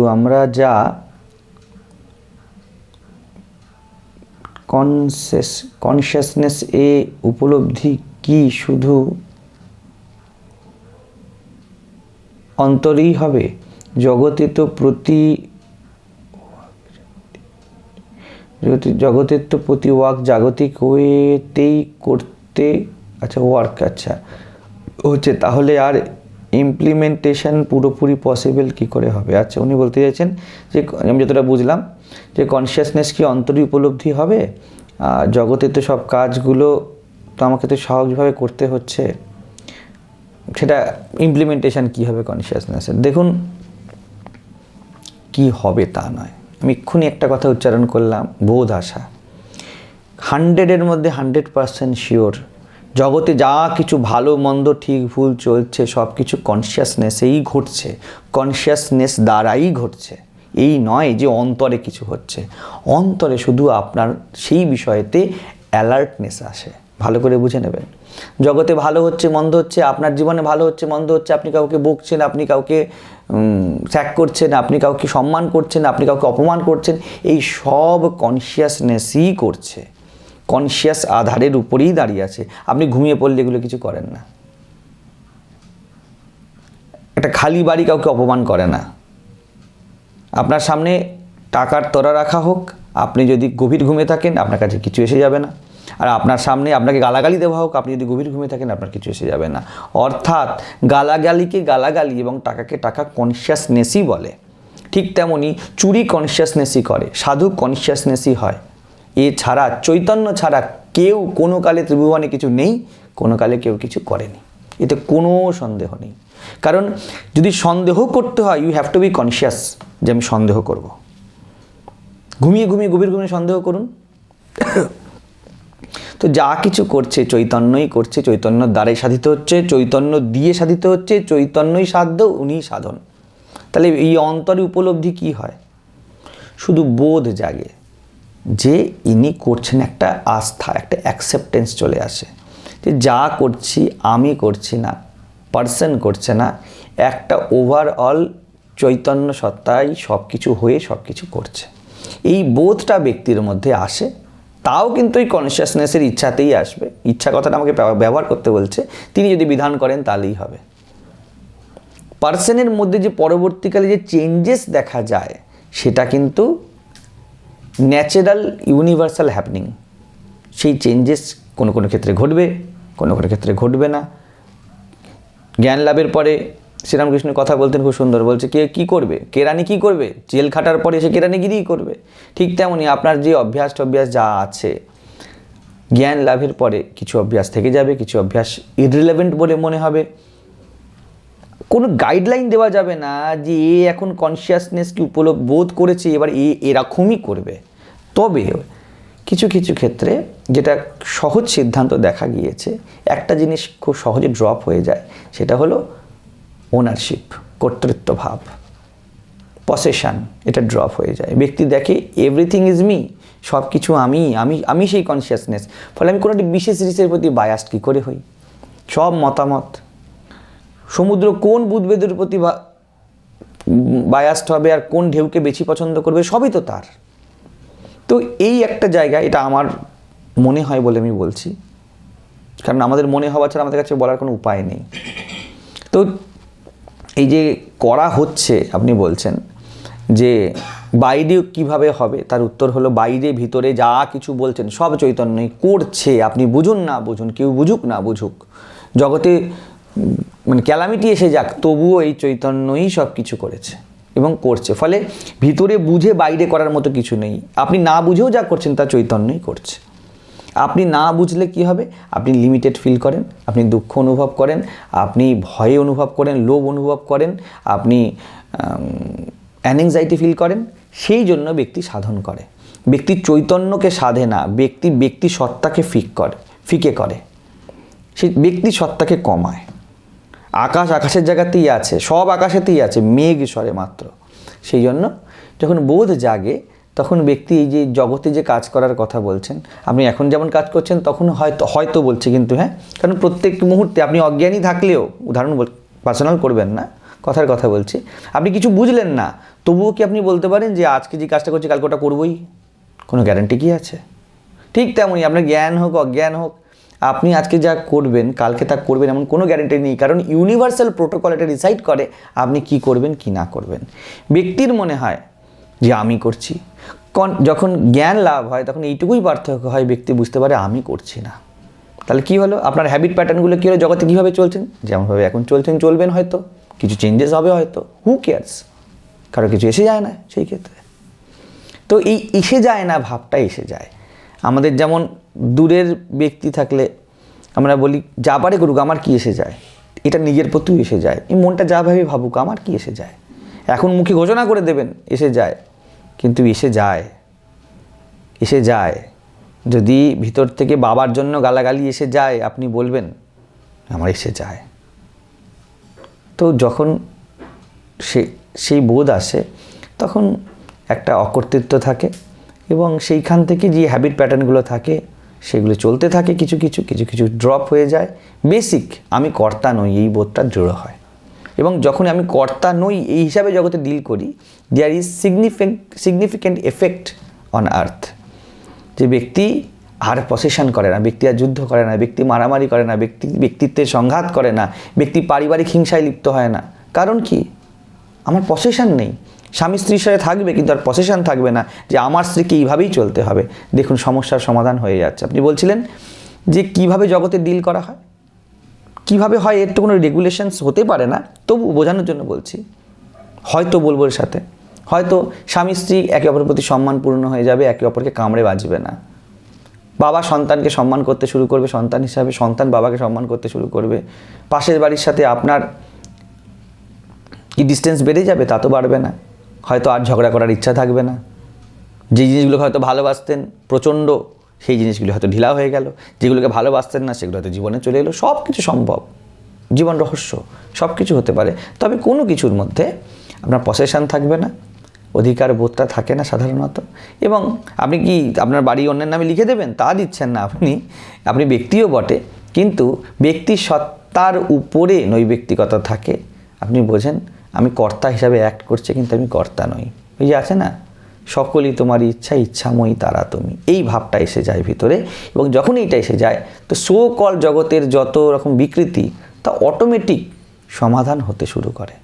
তো আমরা যা কনসেস কনসিয়াসনেস এ উপলব্ধি কি শুধু অন্তরেই হবে? জগতে তো প্রতি জগতে- জগতের তো প্রতি ওয়াক জাগতিক ওয়েতেই করতে আচ্ছা ওয়ার্ক আচ্ছা হচ্ছে তাহলে আর ইমপ্লিমেন্টেশন পুরোপুরি পসিবল কি করে হবে? আচ্ছা উনি বলতে চাইছেন যে, আমি যতটা বুঝলাম যে কনসিয়াসনেস কি অন্তরী উপলব্ধি হবে? জগতে তো সব কাজগুলো তো আমাকে তো সহজভাবে করতে হচ্ছে। সেটা ইমপ্লিমেন্টেশন কী হবে কনসিয়াসনেসের দেখুন, কি হবে তা নয়। আমি এক্ষুনি একটা কথা উচ্চারণ করলাম, বোধ আশা। হান্ড্রেডের মধ্যে হান্ড্রেড পারসেন্ট শিওর জগতে যা কিছু ভালো, মন্দ, ঠিক, ভুল চলছে সব কিছু কনসিয়াসনেসেই ঘটছে। কনসিয়াসনেস দ্বারাই ঘটছে। এই নয় যে অন্তরে কিছু হচ্ছে। অন্তরে শুধু আপনার সেই বিষয়েতে অ্যালার্টনেস আসে। ভালো করে বুঝে নেবেন। জগতে ভালো হচ্ছে, মন্দ হচ্ছে, আপনার জীবনে ভালো হচ্ছে, মন্দ হচ্ছে, আপনি কাউকে বকছেন, আপনি কাউকে স্যাক করছেন, আপনি কাউকে সম্মান করছেন, আপনি কাউকে অপমান করছেন, এই সব কনসিয়াসনেসই করছে। কনসিয়াস আধারের উপরেই দাঁড়িয়ে আছে। আপনি ঘুমিয়ে পড়লে এগুলো কিছু করেন না। একটা খালি বাড়ি কাউকে অপমান করে না। আপনার সামনে টাকার তরা রাখা হোক, আপনি যদি গভীর ঘুমে থাকেন, আপনার কাছে কিছু এসে যাবে না। আর আপনার সামনে আপনাকে গালাগালি দেওয়া হোক, আপনি যদি গভীর ঘুমে থাকেন, আপনার কিছু এসে যাবে না। অর্থাৎ গালাগালিকে গালাগালি এবং টাকাকে টাকা কনসিয়াসনেসই বলে। ঠিক তেমনি চুরি কনসিয়াসনেসই করে, সাধু কনসিয়াসনেসই হয়। এছাড়া চৈতন্য ছাড়া কেউ কোনো কালে ত্রিভুবনে কিছু নেই, কোনো কালে কেউ কিছু করেনি। এতে কোনো সন্দেহ নেই। কারণ যদি সন্দেহ করতে হয় you have to be conscious যে আমি সন্দেহ করব। ঘুমিয়ে ঘুমিয়ে গভীর ঘুমিয়ে সন্দেহ করুন। তো যা কিছু করছে, চৈতন্যই করছে, চৈতন্য দ্বারাই সাধিত হচ্ছে, চৈতন্য দিয়ে সাধিত হচ্ছে, চৈতন্যই সাধ্য উনি সাধন। তাহলে এই অন্তরে উপলব্ধি কি হয়? শুধু বোধ জাগে। যে ইনি করছেন একটা আস্থা, একটা অ্যাকসেপ্টেন্স চলে আসে। যে যা করছি, আমি করছি না পার্সন করছে না, একটা ওভারঅল চৈতন্য সত্তাই সব কিছু হয়ে সব কিছু করছে। এই বোধটা ব্যক্তির মধ্যে আসে, তাও কিন্তু এই কনসিয়াসনেসের ইচ্ছাতেই আসবে। ইচ্ছা কথাটা আমাকে ব্যবহার করতে বলছে, তিনি যদি বিধান করেন তাহলেই হবে। পার্সনের মধ্যে যে পরবর্তীকালে যে চেঞ্জেস দেখা যায়, সেটা কিন্তু ন্যাচারাল ইউনিভার্সাল হ্যাপনিং সেই চেঞ্জেস কোনো কোনো ক্ষেত্রে ঘটবে, কোনো কোনো ক্ষেত্রে ঘটবে না। জ্ঞান লাভের পরে শ্রীরামকৃষ্ণ কথা বলতেন, খুব সুন্দর বলছে, কে কী করবে? কেরানি কী করবে? জেল খাটার পরে সে কেরানিগিরিই করবে? ঠিক তেমনই আপনার যে অভ্যাস টভ্যাস যা আছে, জ্ঞান লাভের পরে কিছু অভ্যাস থেকে যাবে, কিছু অভ্যাস ইররিলেভেন্ট বলে মনে হবে। কোনো গাইডলাইন দেওয়া যাবে না যে এ এখন কনসিয়াসনেসকে উপলব্ধ বোধ করেছে, এবার এ এরকমই করবে। তবে কিছু কিছু ক্ষেত্রে যেটা সহজ সিদ্ধান্ত দেখা গিয়েছে, একটা জিনিস খুব সহজে ড্রপ হয়ে যায়, সেটা হলো ওনারশিপ কর্তৃত্ব ভাব পসেশন এটা ড্রপ হয়ে যায়। ব্যক্তি দেখে এভরিথিং ইজ মি সব কিছু আমি আমি আমি সেই কনসিয়াসনেস ফলে আমি কোনো একটি বিশেষ জিনিসের প্রতি বায়াস কী করে হই? সব মতামত। সমুদ্র কোন বুধবেদের প্রতি বায়াস্ট হবে আর কোন ঢেউকে বেশি পছন্দ করবে, সবই তো তার। তো এই একটা জায়গা এটা আমার মনে হয় বলে আমি বলছি। কারণ আমাদের মনে হওয়া ছাড়া আমাদের কাছে বলার কোনো উপায় নেই। তো এই যে করা হচ্ছে, আপনি বলছেন, যে বাইরে কীভাবে হবে, তার উত্তর হলো বাইরে ভিতরে যা কিছু বলছেন, সব চৈতন্যই করছে। আপনি বুঝুন না বুঝুন, কেউ বুঝুক না বুঝুক। জগতে মানে ক্যালামিটি এসে যাক, তবুও এই চৈতন্যই সব কিছু করেছে। এবং করছে। ফলে ভিতরে বুঝে বাইরে করার মতো কিছু নেই। আপনি না বুঝেও যা করছেন তা চৈতন্যই করছে। আপনি না বুঝলে কি হবে? আপনি লিমিটেড ফিল করেন, আপনি দুঃখ অনুভব করেন, আপনি ভয় অনুভব করেন, লোভ অনুভব করেন, আপনি অ্যাংজাইটি ফিল করেন, সেই জন্য ব্যক্তি সাধন করে। ব্যক্তি চৈতন্যকে সাধে না, ব্যক্তি ব্যক্তি সত্তাকে ফিক করে ফিকে করে। সে ব্যক্তি সত্তাকে কমায়। আকাশ আকাশের জায়গাতেই আছে, সব আকাশেতেই আছে, মেঘ সরে মাত্র। সেই জন্য যখন বোধ জাগে, তখন ব্যক্তি এই যে জগতে যে কাজ করার কথা বলছেন, আপনি এখন যেমন কাজ করছেন, তখন হয়তো হয়তো বলছে কিন্তু হ্যাঁ? কারণ প্রত্যেক মুহূর্তে আপনি অজ্ঞানী থাকলেও, উদাহরণ বল পার্সোনাল করবেন না, কথার কথা বলছি। আপনি কিছু বুঝলেন না, তবুও কি আপনি বলতে পারেন যে আজকে যে কাজটা করছি, কালকে ওটা করবোই? কোনো গ্যারান্টি কি আছে? ঠিক তেমনই, আপনার জ্ঞান হোক, অজ্ঞান হোক আপনি আজকে যা করবেন, কালকে তা করবেন এমন কোনো গ্যারান্টি নেই, কারণ ইউনিভার্সাল প্রোটোকল এটা ডিসাইড করে আপনি কি করবেন, কি না করবেন। ব্যক্তির মনে হয় যে আমি করছি। কন যখন জ্ঞান লাভ হয়, তখন এইটুকুই পার্থক্য হয়, ব্যক্তি বুঝতে পারে আমি করছি না। তাহলে কী হলো? আপনার হ্যাবিট প্যাটার্নগুলো কী হলো? জগতে কীভাবে চলছেন? যেমনভাবে এখন চলছেন, চলবেন হয়তো। কিছু চেঞ্জেস হবে হয়তো। হু কেয়ার্স কারও কিছু এসে যায় না সেই ক্ষেত্রে। তো এই এসে যায় না, ভাবটা এসে যায়। আমাদের যেমন দূরের ব্যক্তি থাকলে আমরা বলি, যা পারে করুক, আমার কি এসে যায়? এটা নিজের প্রতিও এসে যায়। এই মনটা যা ভাবে ভাবুক, আমার কি এসে যায়? এখন মুখে ঘোষণা করে দেবেন, এসে যায়। কিন্তু এসে যায়। এসে যায়। যদি ভিতর থেকে বাবার জন্য গালাগালি এসে যায়, আপনি বলবেন, আমার এসে যায়। তো যখন সে, সেই বোধ আসে, তখন একটা অকর্তৃত্ব থাকে এবং সেইখান থেকে যে হ্যাবিট প্যাটার্নগুলো থাকে সেগুলো চলতে থাকে কিছু কিছু কিছু কিছু ড্রপ হয়ে যায়। বেসিক আমি কর্তা নই, এই বোধটা দৃঢ় হয়। এবং যখন আমি কর্তা নই, এই হিসাবে জগতে ডিল করি there is significant significant effect on earth যে ব্যক্তি আর পসেশন করে না, ব্যক্তি আর যুদ্ধ করে না, ব্যক্তি মারামারি করে না, ব্যক্তি, ব্যক্তিত্বের সংঘাত করে না, ব্যক্তি পারিবারিক হিংসায় লিপ্ত হয় না। কারণ কি? আমার পসেশান নেই। স্বামী স্ত্রীর সাথে থাকবে কিন্তু আর পসেশান থাকবে না যে আমার স্ত্রীকে এইভাবেই চলতে হবে। দেখুন, সমস্যার সমাধান হয়ে যাচ্ছে। আপনি বলছিলেন যে কীভাবে জগতে ডিল করা হয়? কীভাবে হয়? এর তো কোনো রেগুলেশনস হতে পারে না। তবু বোঝানোর জন্য বলছি, হয়তো বলব এর সাথে। হয়তো স্বামী স্ত্রী একে অপরের প্রতি সম্মানপূর্ণ হয়ে যাবে, একে অপরকে কামড়ে বাজবে না। বাবা সন্তানকে সম্মান করতে শুরু করবে, সন্তান হিসাবে সন্তান বাবাকে সম্মান করতে শুরু করবে। পাশের বাড়ির সাথে আপনার কি ডিস্টেন্স বেড়ে যাবে তা তো বাড়বে না। হয়তো আর ঝগড়া করার ইচ্ছা থাকবে না। যে জিনিসগুলোকে হয়তো ভালোবাসতেন, প্রচণ্ড, সেই জিনিসগুলো হয়তো ঢিলা হয়ে গেল। যেগুলোকে ভালোবাসতেন না, সেগুলো হয়তো জীবনে চলে এলো। সব কিছু সম্ভব। জীবন রহস্য সব কিছু হতে পারে। তবে কোনো কিছুর মধ্যে আপনার পসেশন থাকবে না, অধিকার বোধটা থাকে না সাধারণত। এবং আপনি কি আপনার বাড়ি অন্যের নামে লিখে দেবেন? তা দিচ্ছেন না আপনি। আপনি ব্যক্তিও বটে, কিন্তু ব্যক্তি সত্তার উপরে নৈব্যক্তিকতা থাকে। আপনি বোঝেন আমি কর্তা হিসাবে অ্যাক্ট করছে কিন্তু আমি কর্তা নই। ওই যে আছে না? সকলই তোমার ইচ্ছা, ইচ্ছাময়ী তারা তুমি। এই ভাবটা এসে যায় ভিতরে এবং যখন এইটা এসে যায়, তো সো কল জগতের যত রকম বিকৃতি, তা অটোমেটিক সমাধান হতে শুরু করে।